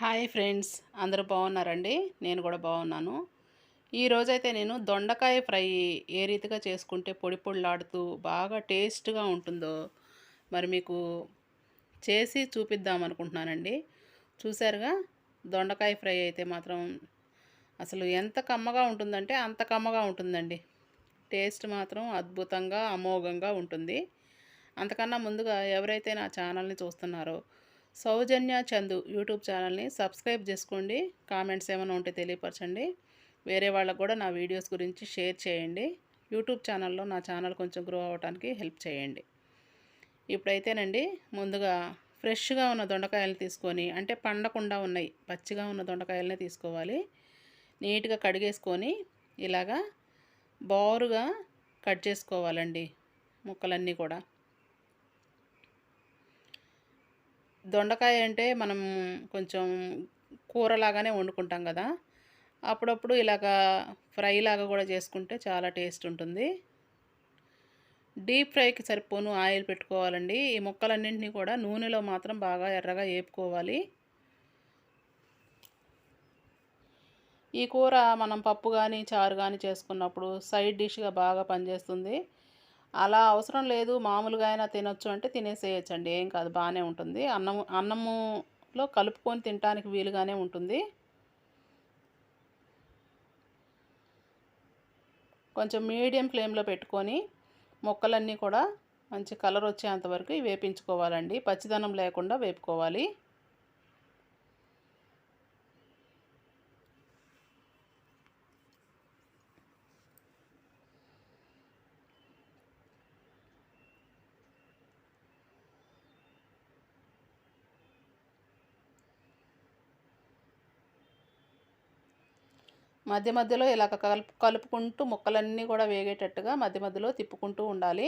Hi friends అందరూ బాగున్నారండి? నేను కూడా బాగున్నాను. ఈరోజైతే నేను దొండకాయ ఫ్రై ఏ రీతిగా చేసుకుంటే పొడి పొడిలాడుతూ బాగా టేస్ట్గా ఉంటుందో మరి మీకు చేసి చూపిద్దాం అనుకుంటున్నానండి. చూసారుగా దొండకాయ ఫ్రై అయితే మాత్రం అసలు ఎంత కమ్మగా ఉంటుందంటే అంత కమ్మగా ఉంటుందండి. టేస్ట్ మాత్రం అద్భుతంగా అమోఘంగా ఉంటుంది. అంతకన్నా ముందుగా ఎవరైతే నా ఛానల్ని చూస్తున్నారో సౌజన్య చందు యూట్యూబ్ ఛానల్ని సబ్స్క్రైబ్ చేసుకోండి. కామెంట్స్ ఏమైనా ఉంటే తెలియపరచండి. వేరే వాళ్ళకు కూడా నా వీడియోస్ గురించి షేర్ చేయండి. యూట్యూబ్ ఛానల్లో నా ఛానల్ కొంచెం గ్రో అవ్వడానికి హెల్ప్ చేయండి. ఇప్పుడైతేనండి ముందుగా ఫ్రెష్గా ఉన్న దొండకాయలు తీసుకొని అంటే పండకుండా ఉన్నాయి పచ్చిగా ఉన్న దొండకాయలనే తీసుకోవాలి. నీట్గా కడిగేసుకొని ఇలాగా బారుగా కట్ చేసుకోవాలండి ముక్కలన్నీ కూడా. దొండకాయ అంటే మనం కొంచెం కూరలాగానే వండుకుంటాం కదా. అప్పుడప్పుడు ఇలాగా ఫ్రై లాగా కూడా చేసుకుంటే చాలా టేస్ట్ ఉంటుంది. డీప్ ఫ్రైకి సరిపోను ఆయిల్ పెట్టుకోవాలండి. ఈ ముక్కలన్నింటినీ కూడా నూనెలో మాత్రం బాగా ఎర్రగా వేపుకోవాలి ఈ కూర మనం పప్పు కానీ చారు కానీ చేసుకున్నప్పుడు సైడ్ డిష్గా బాగా పనిచేస్తుంది. అలా అవసరం లేదు మామూలుగా అయినా తినొచ్చు అంటే తినేసేయచ్చండి. ఏం కాదు బాగానే ఉంటుంది. అన్నము అన్నములో కలుపుకొని తినడానికి వీలుగానే ఉంటుంది. కొంచెం మీడియం ఫ్లేమ్లో పెట్టుకొని మొక్కలన్నీ కూడా మంచి కలర్ వచ్చేంత వరకు వేపించుకోవాలండి. పచ్చిదనం లేకుండా వేపుకోవాలి. మధ్య మధ్యలో ఇలా కలుపు కలుపుకుంటూ ముక్కలన్నీ కూడా వేగేటట్టుగా మధ్య మధ్యలో తిప్పుకుంటూ ఉండాలి.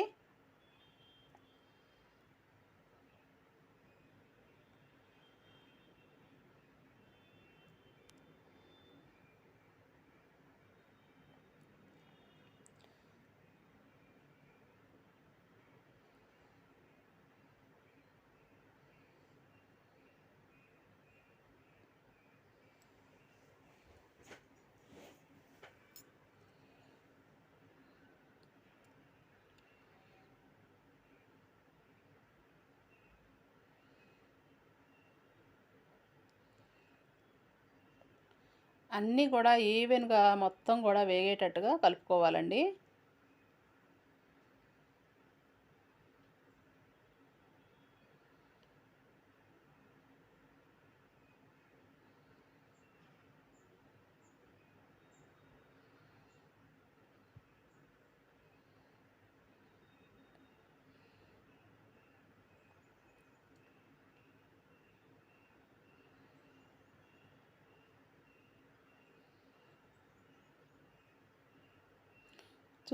అన్నీ కూడా ఈవెన్గా మొత్తం కూడా వేగేటట్టుగా కలుపుకోవాలండి.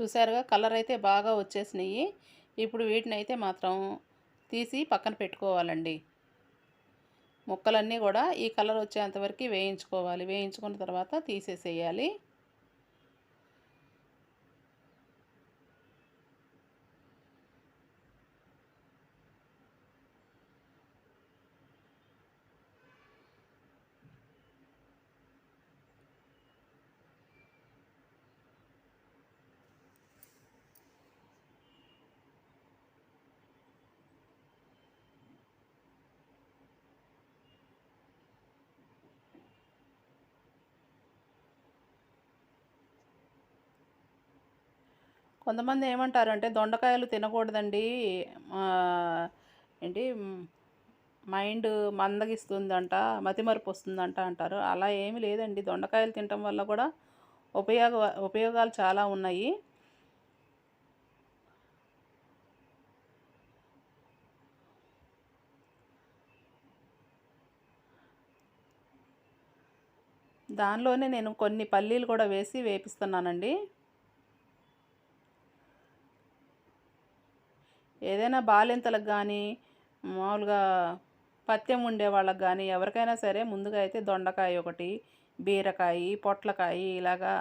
చూసారుగా కలర్ అయితే బాగా వచ్చేసినాయి. ఇప్పుడు వీటిని అయితే మాత్రం తీసి పక్కన పెట్టుకోవాలండి. ముక్కలన్నీ కూడా ఈ కలర్ వచ్చేంతవరకు వేయించుకోవాలి. వేయించుకున్న తర్వాత తీసేసేయాలి. కొంతమంది ఏమంటారంటే దొండకాయలు తినకూడదండి. ఏంటి? మైండ్ మందగిస్తుందంట మతిమరుపు వస్తుందంట అంటారు. అలా ఏమీ లేదండి. దొండకాయలు తినటం వల్ల కూడా ఉపయోగ ఉపయోగాలు చాలా ఉన్నాయి. దానిలోనే నేను కొన్ని పల్లీలు కూడా వేసి వేపిస్తున్నానండి. ఏదైనా బాలింతలకు కానీ మామూలుగా పత్యం ఉండే వాళ్ళకి కానీ ఎవరికైనా సరే ముందుగా అయితే దొండకాయ ఒకటి బీరకాయ పొట్లకాయ ఇలాగా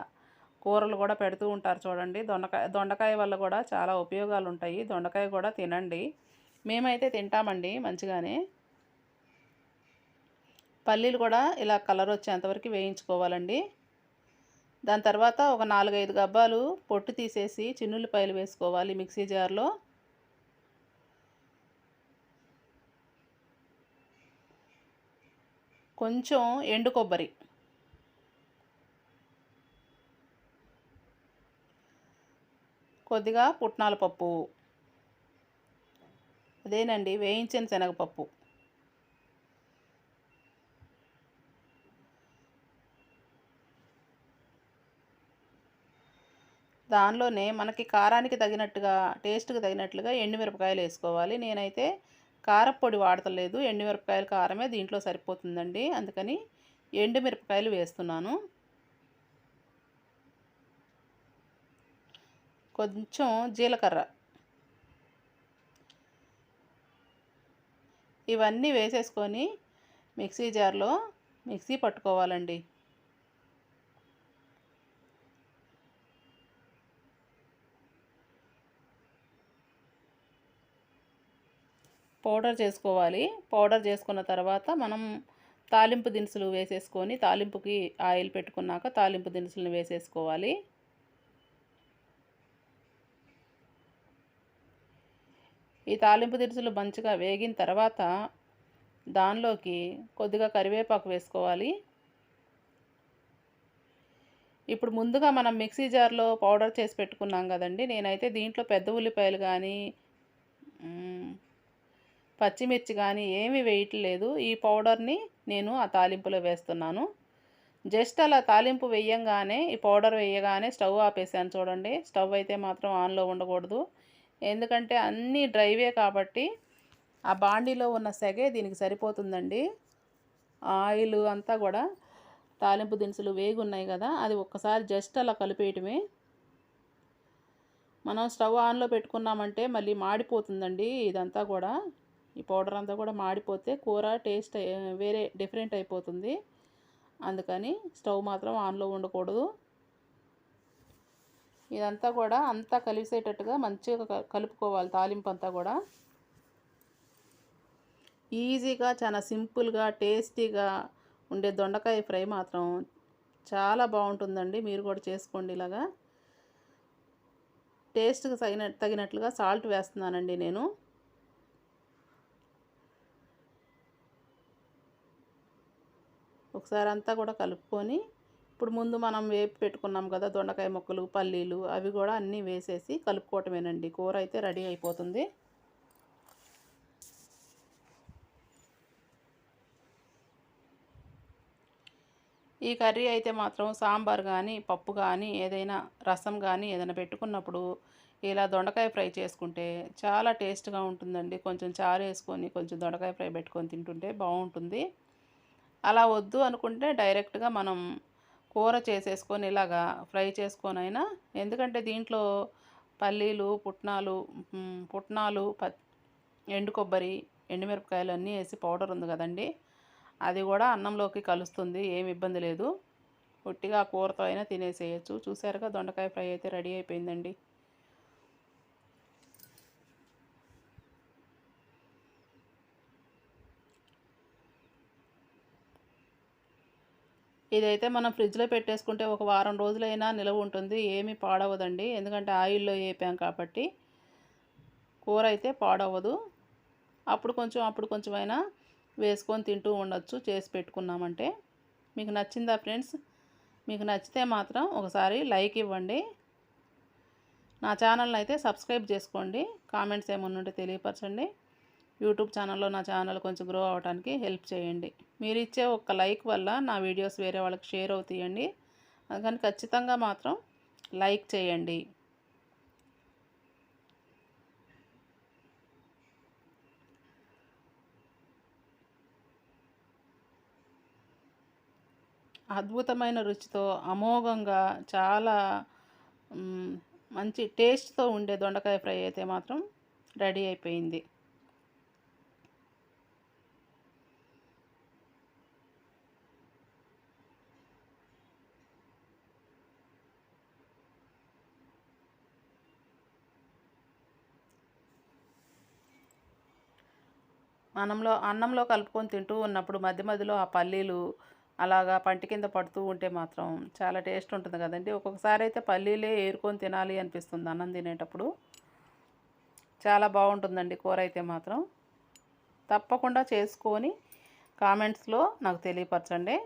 కూరలు కూడా పెడుతూ ఉంటారు చూడండి. దొండకాయ దొండకాయ వల్ల కూడా చాలా ఉపయోగాలు ఉంటాయి దొండకాయ కూడా తినండి. మేమైతే తింటామండి మంచిగానే. పల్లీలు కూడా ఇలా కలర్ వచ్చేంతవరకు వేయించుకోవాలండి. దాని తర్వాత ఒక నాలుగైదు గబ్బాలు పొట్టు తీసేసి చిన్నుల్లిపాయలు వేసుకోవాలి మిక్సీ జార్లో. కొంచెం ఎండు కొబ్బరి. కొద్దిగా పుట్నాల పప్పు. అదేనండి వేయించిన శనగపప్పు. దానిలోనే మనకి కారానికి తగినట్టుగా టేస్ట్కి తగినట్లుగా ఎండుమిరపకాయలు వేసుకోవాలి. నేనైతే కారపొడి వాడతలేదు. ఎండుమిరపకాయల కారమే దీంట్లో సరిపోతుందండి. అందుకని ఎండుమిరపకాయలు వేస్తున్నాను. కొంచెం జీలకర్ర. ఇవన్నీ వేసేసుకొని మిక్సీ జార్లో మిక్సీ పట్టుకోవాలండి. పౌడర్ చేసుకోవాలి. పౌడర్ చేసుకున్న తర్వాత మనం తాలింపు దినుసులు వేసేసుకొని తాలింపుకి ఆయిల్ పెట్టుకున్నాక తాలింపు దినుసులను వేసేసుకోవాలి. ఈ తాలింపు దినుసులు మంచిగా వేగిన తర్వాత దానిలోకి కొద్దిగా కరివేపాకు వేసుకోవాలి. ఇప్పుడు ముందుగా మనం మిక్సీ జార్లో పౌడర్ చేసి పెట్టుకున్నాం కదండి. నేనైతే దీంట్లో పెద్ద ఉల్లిపాయలు కానీ పచ్చిమిర్చి కానీ ఏమీ వేయట్లేదు. ఈ పౌడర్ని నేను ఆ తాలింపులో వేస్తున్నాను. జస్ట్ అలా తాలింపు వేయంగానే ఈ పౌడర్ వేయగానే స్టవ్ ఆపేసాను చూడండి. స్టవ్ అయితే మాత్రం ఆన్లో ఉండకూడదు. ఎందుకంటే అన్నీ డ్రైవే కాబట్టి ఆ బాండీలో ఉన్న సెగే దీనికి సరిపోతుందండి. ఆయిల్ అంతా కూడా తాలింపు దినుసులు వేగి ఉన్నాయి కదా అది ఒక్కసారి జస్ట్ అలా కలిపేయటమే. మనం స్టవ్ ఆన్లో పెట్టుకున్నామంటే మళ్ళీ మాడిపోతుందండి ఇదంతా కూడా. ఈ పౌడర్ అంతా కూడా మాడిపోతే కూర టేస్ట్ వేరే డిఫరెంట్ అయిపోతుంది. అందుకని స్టవ్ మాత్రం ఆన్లో ఉండకూడదు. ఇదంతా కూడా అంతా కలిసేటట్టుగా మంచిగా కలుపుకోవాలి తాలింపు అంతా కూడా. ఈజీగా చాలా సింపుల్గా టేస్టీగా ఉండే దొండకాయ ఫ్రై మాత్రం చాలా బాగుంటుందండి. మీరు కూడా చేసుకోండి ఇలాగా. టేస్ట్కి తగిన తగినట్లుగా సాల్ట్ వేస్తున్నానండి నేను. ఒకసారి అంతా కూడా కలుపుకొని ఇప్పుడు ముందు మనం వేపి పెట్టుకున్నాం కదా దొండకాయ ముక్కలు పల్లీలు అవి కూడా అన్నీ వేసేసి కలుపుకోవటమేనండి. కూర అయితే రెడీ అయిపోతుంది. ఈ కర్రీ అయితే మాత్రం సాంబార్ కానీ పప్పు కానీ ఏదైనా రసం కానీ ఏదైనా పెట్టుకున్నప్పుడు ఇలా దొండకాయ ఫ్రై చేసుకుంటే చాలా టేస్ట్గా ఉంటుందండి. కొంచెం చారు వేసుకొని కొంచెం దొండకాయ ఫ్రై పెట్టుకొని తింటుంటే బాగుంటుంది. అలా వద్దు అనుకుంటే డైరెక్ట్గా మనం కూర చేసేసుకొని ఇలాగా ఫ్రై చేసుకొని అయినా ఎందుకంటే దీంట్లో పల్లీలు పుట్నాలు పుట్నాలు ప ఎండు కొబ్బరి ఎండుమిరపకాయలు అన్నీ వేసి పౌడర్ ఉంది కదండి అది కూడా అన్నంలోకి కలుస్తుంది ఏమి ఇబ్బంది లేదు. ఒట్టిగా కూరతో అయినా తినేసేయచ్చు. చూసారుగా దొండకాయ ఫ్రై అయితే రెడీ అయిపోయిందండి. ఇదైతే మనం ఫ్రిడ్జ్లో పెట్టేసుకుంటే ఒక వారం రోజులైనా నిలవ ఉంటుంది ఏమీ పాడవదండి. ఎందుకంటే ఆయిల్లో వేపాం కాబట్టి కూర అయితే పాడవదు. అప్పుడు కొంచెం అప్పుడు కొంచెం అయినా వేసుకొని తింటూ ఉండొచ్చు చేసి పెట్టుకున్నామంటే. మీకు నచ్చిందా ఫ్రెండ్స్? మీకు నచ్చితే మాత్రం ఒకసారి లైక్ ఇవ్వండి. నా ఛానల్ని అయితే సబ్స్క్రైబ్ చేసుకోండి. కామెంట్స్ ఏమన్నా ఉంటే తెలియపరచండి. యూట్యూబ్ ఛానల్లో నా ఛానల్ కొంచెం గ్రో అవడానికి హెల్ప్ చేయండి. మీరు ఇచ్చే ఒక లైక్ వల్ల నా వీడియోస్ వేరే వాళ్ళకి షేర్ అవుతాయండి. కానీ ఖచ్చితంగా మాత్రం లైక్ చేయండి. అద్భుతమైన రుచితో అమోఘంగా చాలా మంచి టేస్ట్తో ఉండే దొండకాయ ఫ్రై అయితే మాత్రం రెడీ అయిపోయింది. అన్నంలో అన్నంలో కలుపుకొని తింటూ ఉన్నప్పుడు మధ్య మధ్యలో ఆ పల్లీలు అలాగా పంటి కింద పడుతూ ఉంటే మాత్రం చాలా టేస్ట్ ఉంటుంది కదండి. ఒక్కొక్కసారి అయితే పల్లీలే ఏరుకొని తినాలి అనిపిస్తుంది అన్నం తినేటప్పుడు. చాలా బాగుంటుందండి కూర అయితే మాత్రం. తప్పకుండా చేసుకొని కామెంట్స్లో నాకు తెలియపరచండి.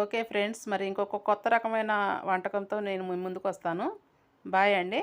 ఓకే ఫ్రెండ్స్ మరి ఇంకొక కొత్త రకమైన వంటకంతో నేను ముందుకు వస్తాను బాయ్ అండి.